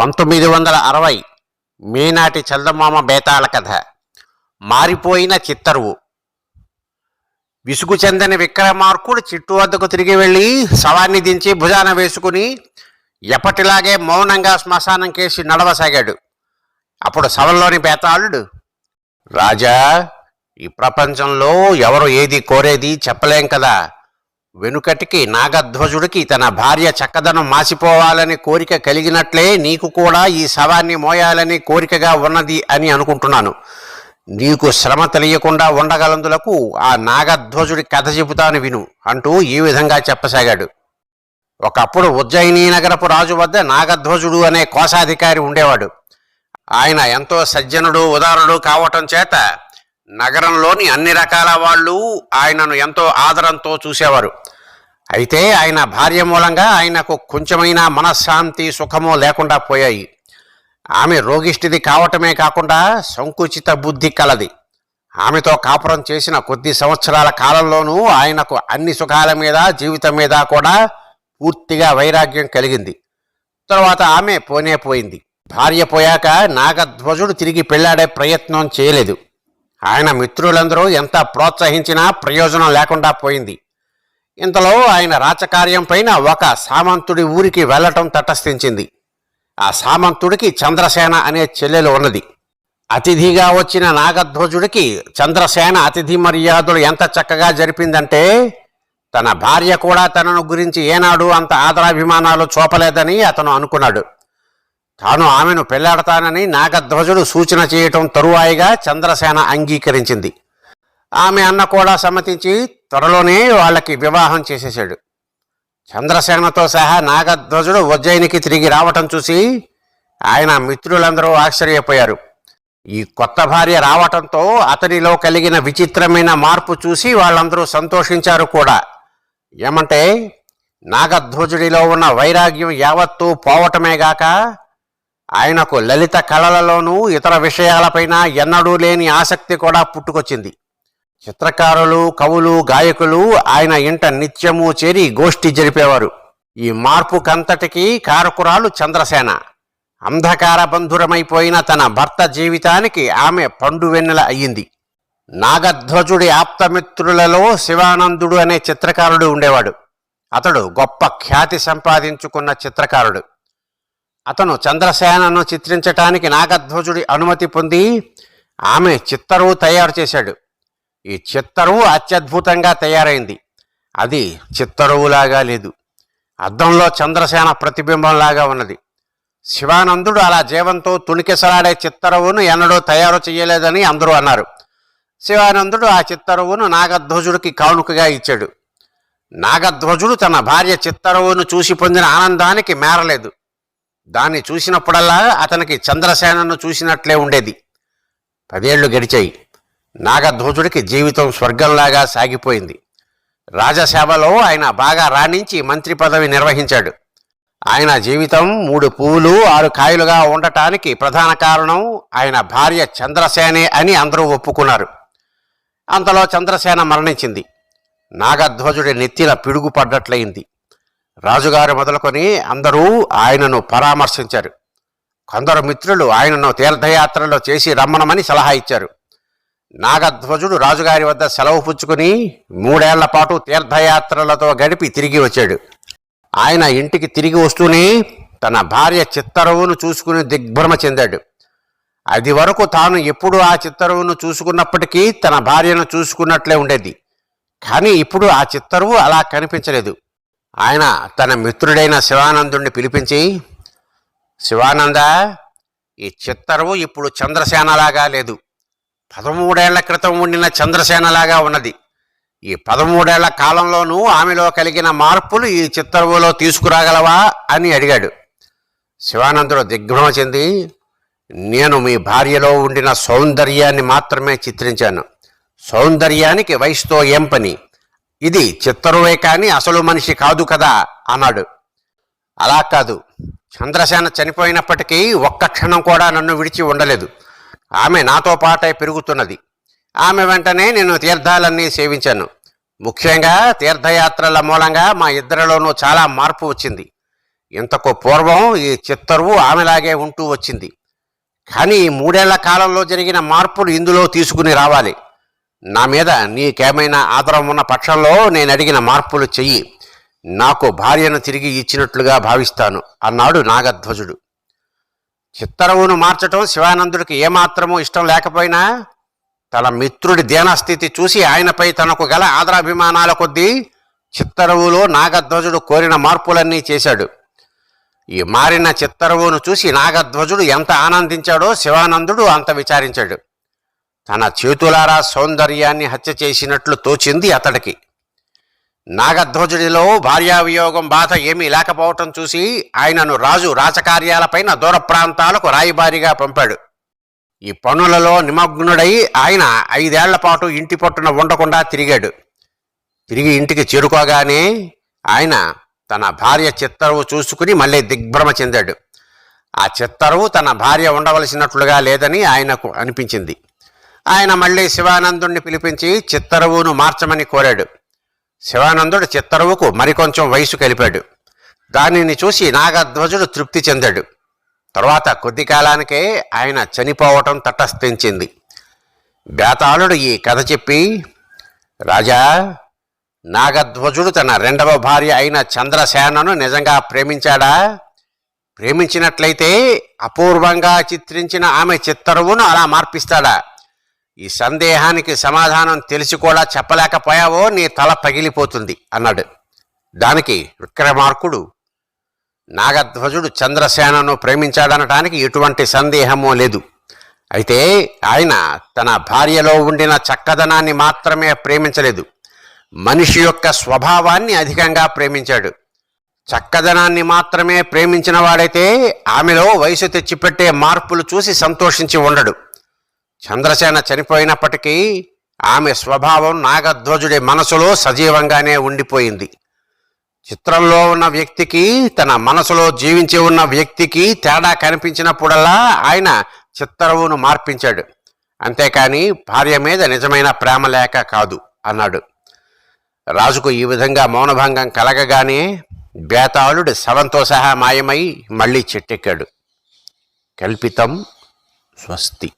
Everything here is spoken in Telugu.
పంతొమ్మిది వందల అరవై మీనాటి చందమామ బేతాళ కథ. మారిపోయిన చిత్తరువు. విసుగు చెందని విక్రమార్కుడు చిట్టు వద్దకు తిరిగి వెళ్ళి శవాన్ని దించి భుజాన వేసుకుని ఎప్పటిలాగే మౌనంగా శ్మశానం కేసి నడవసాగాడు. అప్పుడు శవంలోని బేతాళుడు రాజా ఈ ప్రపంచంలో ఎవరు ఏది కోరేది చెప్పలేం కదా. వెనుకటికి నాగధ్వజుడికి తన భార్య చక్కదనం మాసిపోవాలని కోరిక కలిగినట్లే నీకు కూడా ఈ శవాన్ని మోయాలని కోరికగా ఉన్నది అని అనుకుంటున్నాను. నీకు శ్రమ తెలియకుండా ఉండగలందులకు ఆ నాగధ్వజుడి కథ చెబుతాను విను అంటూ ఈ విధంగా చెప్పసాగాడు. ఒకప్పుడు ఉజ్జయిని నగరపు రాజు వద్ద నాగధ్వజుడు అనే కోశాధికారి ఉండేవాడు. ఆయన ఎంతో సజ్జనుడు ఉదారుడు కావటం చేత నగరంలోని అన్ని రకాల వాళ్ళు ఆయనను ఎంతో ఆదరంతో చూసేవారు. అయితే ఆయన భార్య మూలంగా ఆయనకు కొంచెమైనా మనశ్శాంతి సుఖము లేకుండా పోయాయి. ఆమె రోగిష్టిది కావటమే కాకుండా సంకుచిత బుద్ధి కలది. ఆమెతో కాపురం చేసిన కొద్ది సంవత్సరాల కాలంలోనూ ఆయనకు అన్ని సుఖాల మీద జీవితం మీద కూడా పూర్తిగా వైరాగ్యం కలిగింది. తర్వాత ఆమె పోనే పోయింది. భార్య పోయాక నాగధ్వజుడు తిరిగి పెళ్ళాడే ప్రయత్నం చేయలేదు. ఆయన మిత్రులందరూ ఎంత ప్రోత్సహించినా ప్రయోజనం లేకుండా పోయింది. ఇంతలో ఆయన రాచకార్యం పైన ఒక సామంతుడి ఊరికి వెళ్ళటం తటస్థించింది. ఆ సామంతుడికి చంద్రసేన అనే చెల్లెలు ఉన్నది. అతిథిగా వచ్చిన నాగధ్వజుడికి చంద్రసేన అతిథి మర్యాదలు ఎంత చక్కగా జరిపిందంటే తన భార్య కూడా తనను గురించి ఏనాడు అంత ఆదరాభిమానాలు చూపలేదని అతను అనుకున్నాడు. తాను ఆమెను పెళ్ళాడతానని నాగధ్వజుడు సూచన చేయటం తరువాయిగా చంద్రసేన అంగీకరించింది. ఆమె అన్న కూడా సమ్మతించి త్వరలోనే వాళ్ళకి వివాహం చేసేశాడు. చంద్రసేనతో సహా నాగధ్వజుడు ఉజ్జయినికి తిరిగి రావటం చూసి ఆయన మిత్రులందరూ ఆశ్చర్యపోయారు. ఈ కొత్త భార్య రావటంతో అతనిలో కలిగిన విచిత్రమైన మార్పు చూసి వాళ్ళందరూ సంతోషించారు కూడా. ఏమంటే నాగధ్వజుడిలో ఉన్న వైరాగ్యం యావత్తూ పోవటమే గాక ఆయనకు లలిత కళలలోనూ ఇతర విషయాలపైన ఎన్నడూ లేని ఆసక్తి కూడా పుట్టుకొచ్చింది. చిత్రకారులు కవులు గాయకులు ఆయన ఇంట నిత్యము చేరి గోష్ఠి జరిపేవారు. ఈ మార్పుకంతటికి కారకురాలు చంద్రసేన. అంధకార బంధురమైపోయిన తన భర్త జీవితానికి ఆమె పండు వెన్నెల అయ్యింది. నాగధ్వజుడి ఆప్తమిత్రులలో శివానందుడు అనే చిత్రకారుడు ఉండేవాడు. అతడు గొప్ప ఖ్యాతి సంపాదించుకున్న చిత్రకారుడు. అతను చంద్రసేనను చిత్రించటానికి నాగధ్వజుడి అనుమతి పొంది ఆమె చిత్తరువు తయారు చేశాడు. ఈ చిత్తరువు అత్యద్భుతంగా తయారైంది. అది చిత్తరువులాగా లేదు. అద్దంలో చంద్రసేన ప్రతిబింబంలాగా ఉన్నది. శివానందుడు అలా జీవంతో తుణికిసలాడే చిత్తరువును ఎన్నడూ తయారు చేయలేదని అందరూ అన్నారు. శివానందుడు ఆ చిత్తరువును నాగధ్వజుడికి కానుకగా ఇచ్చాడు. నాగధ్వజుడు తన భార్య చిత్తరువును చూసి పొందిన ఆనందానికి మేరలేదు. దాన్ని చూసినప్పుడల్లా అతనికి చంద్రసేనను చూసినట్లే ఉండేది. పదేళ్ళు గడిచాయి. నాగధ్వజుడికి జీవితం స్వర్గంలాగా సాగిపోయింది. రాజసేవలో ఆయన బాగా రాణించి మంత్రి పదవి నిర్వహించాడు. ఆయన జీవితం మూడు పువ్వులు ఆరు కాయలుగా ఉండటానికి ప్రధాన కారణం ఆయన భార్య చంద్రసేనే అని అందరూ ఒప్పుకున్నారు. అంతలో చంద్రసేన మరణించింది. నాగధ్వజుడి నెత్తిన పిడుగు పడ్డట్లయింది. రాజుగారు మొదలుకొని అందరూ ఆయనను పరామర్శించారు. కొందరు మిత్రులు ఆయనను తీర్థయాత్రలో చేసి రమ్మనమని సలహా ఇచ్చారు. నాగధ్వజుడు రాజుగారి వద్ద సెలవు పుచ్చుకుని మూడేళ్ళ పాటు తీర్థయాత్రలతో గడిపి తిరిగి వచ్చాడు. ఆయన ఇంటికి తిరిగి వస్తూనే తన భార్య చిత్తరువును చూసుకుని దిగ్భ్రమ చెందాడు. అది వరకు తాను ఎప్పుడు ఆ చిత్తరువును చూసుకున్నప్పటికీ తన భార్యను చూసుకున్నట్లే ఉండేది. కానీ ఇప్పుడు ఆ చిత్తరువు అలా కనిపించలేదు. ఆయన తన మిత్రుడైన శివానందుణ్ణి పిలిపించి శివానంద ఈ చిత్తరువు ఇప్పుడు చంద్రసేనలాగా లేదు. పదమూడేళ్ళ క్రితం ఉండిన చంద్రసేనలాగా ఉన్నది. ఈ పదమూడేళ్ళ కాలంలోనూ ఆమెలో కలిగిన మార్పులు ఈ చిత్తరువులో తీసుకురాగలవా అని అడిగాడు. శివానందుడు దిగ్భ్రమ చెంది నేను మీ భార్యలో ఉండిన సౌందర్యాన్ని మాత్రమే చిత్రించాను. సౌందర్యానికి వయసుతో ఏం పని? ఇది చిత్తరువే కానీ అసలు మనిషి కాదు కదా అన్నాడు. అలా కాదు. చంద్రసేన చనిపోయినప్పటికీ ఒక్క క్షణం కూడా నన్ను విడిచి ఉండలేదు. ఆమె నాతో పాటే పెరుగుతున్నది. ఆమె వెంటనే నేను తీర్థాలన్నీ సేవించాను. ముఖ్యంగా తీర్థయాత్రల మూలంగా మా ఇద్దరిలోనూ చాలా మార్పు వచ్చింది. ఇంతకు పూర్వం ఈ చిత్తరువు ఆమెలాగే ఉంటూ వచ్చింది. కానీ ఈ మూడేళ్ళ కాలంలో జరిగిన మార్పులు ఇందులో తీసుకుని రావాలి. నా మీద నీకేమైనా ఆదరం ఉన్న పక్షంలో నేను అడిగిన మార్పులు చెయ్యి. నాకు భార్యను తిరిగి ఇచ్చినట్లుగా భావిస్తాను అన్నాడు నాగధ్వజుడు. చిత్తరువును మార్చటం శివానందుడికి ఏమాత్రమూ ఇష్టం లేకపోయినా తన మిత్రుడి దీనస్థితి చూసి ఆయనపై తనకు గల ఆదరాభిమానాల కొద్దీ చిత్తరువులో నాగధ్వజుడు కోరిన మార్పులన్నీ చేశాడు. ఈ మారిన చిత్తరువును చూసి నాగధ్వజుడు ఎంత ఆనందించాడో శివానందుడు అంత విచారించాడు. తన చేతులారా సౌందర్యాన్ని హత్య చేసినట్లు తోచింది అతడికి. నాగధ్వజుడిలో భార్యావియోగం బాధ ఏమీ లేకపోవటం చూసి ఆయనను రాజు రాజకార్యాలపైన దూర ప్రాంతాలకు రాయబారిగా పంపాడు. ఈ పనులలో నిమగ్నుడై ఆయన ఐదేళ్ళ పాటు ఇంటి పట్టున ఉండకుండా తిరిగాడు. తిరిగి ఇంటికి చేరుకోగానే ఆయన తన భార్య చిత్తరువు చూసుకుని మళ్ళీ దిగ్భ్రమ చెందాడు. ఆ చిత్తరువు తన భార్య ఉండవలసినట్లుగా లేదని ఆయనకు అనిపించింది. ఆయన మళ్ళీ శివానందుణ్ణి పిలిపించి చిత్తరువును మార్చమని కోరాడు. శివానందుడు చిత్తరువుకు మరికొంచెం వయసు కలిపాడు. దానిని చూసి నాగధ్వజుడు తృప్తి చెందాడు. తరువాత కొద్ది కాలానికే ఆయన చనిపోవటం తటస్థించింది. బేతాళుడు ఈ కథ చెప్పి రాజా నాగధ్వజుడు తన రెండవ భార్య అయిన చంద్రసేనను నిజంగా ప్రేమించాడా? ప్రేమించినట్లయితే అపూర్వంగా చిత్రించిన ఆమె చిత్తరువును అలా మార్పిస్తాడా? ఈ సందేహానికి సమాధానం తెలిసి కూడా చెప్పలేకపోయావో నీ తల పగిలిపోతుంది అన్నాడు. దానికి విక్రమార్కుడు నాగధ్వజుడు చంద్రసేనను ప్రేమించాడనటానికి ఎటువంటి సందేహమూ లేదు. అయితే ఆయన తన భార్యలో ఉండిన చక్కదనాన్ని మాత్రమే ప్రేమించలేదు. మనిషి యొక్క స్వభావాన్ని అధికంగా ప్రేమించాడు. చక్కదనాన్ని మాత్రమే ప్రేమించిన వాడైతే ఆమెలో వయసు తెచ్చిపెట్టే మార్పులు చూసి సంతోషించి ఉండడు. చంద్రసేన చనిపోయినప్పటికీ ఆమె స్వభావం నాగధ్వజుడి మనసులో సజీవంగానే ఉండిపోయింది. చిత్రంలో ఉన్న వ్యక్తికి తన మనసులో జీవించి ఉన్న వ్యక్తికి తేడా కనిపించినప్పుడల్లా ఆయన చిత్తరువును మార్పించాడు. అంతేకాని భార్య మీద నిజమైన ప్రేమ లేక కాదు అన్నాడు. రాజుకు ఈ విధంగా మౌనభంగం కలగగానే బేతాళుడు శవంతో సహా మాయమై మళ్ళీ చెట్టెక్కాడు. కల్పితం స్వస్తి.